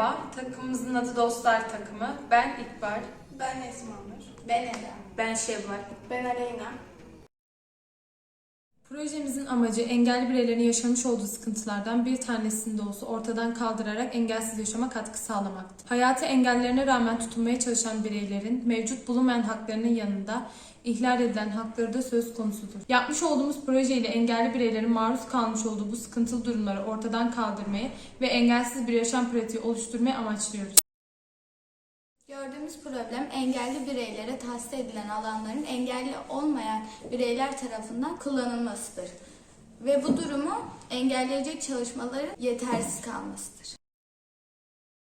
Merhaba, takımımızın adı Dostlar Takımı. Ben İkbal. Ben Esma Nur. Ben Eda. Ben Şevval. Ben Aleyna. Projemizin amacı engelli bireylerin yaşamış olduğu sıkıntılardan bir tanesini de olsa ortadan kaldırarak engelsiz yaşama katkı sağlamaktır. Hayatı engellerine rağmen tutunmaya çalışan bireylerin mevcut bulunmayan haklarının yanında ihlal edilen hakları da söz konusudur. Yapmış olduğumuz projeyle engelli bireylerin maruz kalmış olduğu bu sıkıntılı durumları ortadan kaldırmayı ve engelsiz bir yaşam pratiği oluşturmayı amaçlıyoruz. Gördüğümüz problem engelli bireylere tahsis edilen alanların engelli olmayan bireyler tarafından kullanılmasıdır. Ve bu durumu engelleyecek çalışmaların yetersiz kalmasıdır.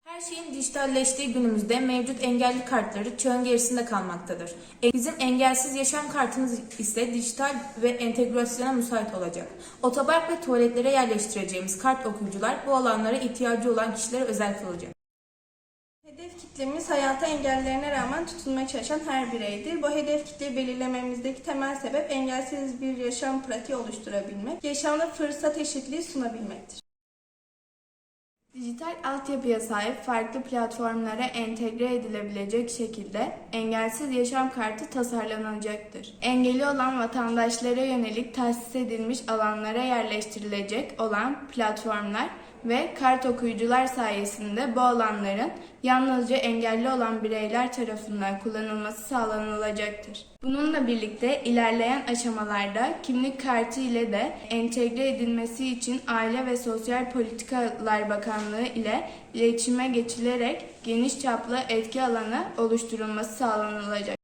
Her şeyin dijitalleştiği günümüzde mevcut engelli kartları çağın gerisinde kalmaktadır. E, Bizim engelsiz yaşam kartımız ise dijital ve entegrasyona müsait olacak. Otopark ve tuvaletlere yerleştireceğimiz kart okuyucular bu alanlara ihtiyacı olan kişilere özel kılacak. Hedef kitlemiz hayata engellerine rağmen tutunmaya çalışan her bireydir. Bu hedef kitleyi belirlememizdeki temel sebep engelsiz bir yaşam pratiği oluşturabilmek, yaşamda fırsat eşitliği sunabilmektir. Dijital altyapıya sahip farklı platformlara entegre edilebilecek şekilde engelsiz yaşam kartı tasarlanacaktır. Engeli olan vatandaşlara yönelik tahsis edilmiş alanlara yerleştirilecek olan platformlar ve kart okuyucular sayesinde bu alanların yalnızca engelli olan bireyler tarafından kullanılması sağlanılacaktır. Bununla birlikte ilerleyen aşamalarda kimlik kartı ile de entegre edilmesi için Aile ve Sosyal Politikalar Bakanlığı ile iletişime geçilerek geniş çaplı etki alanı oluşturulması sağlanılacak.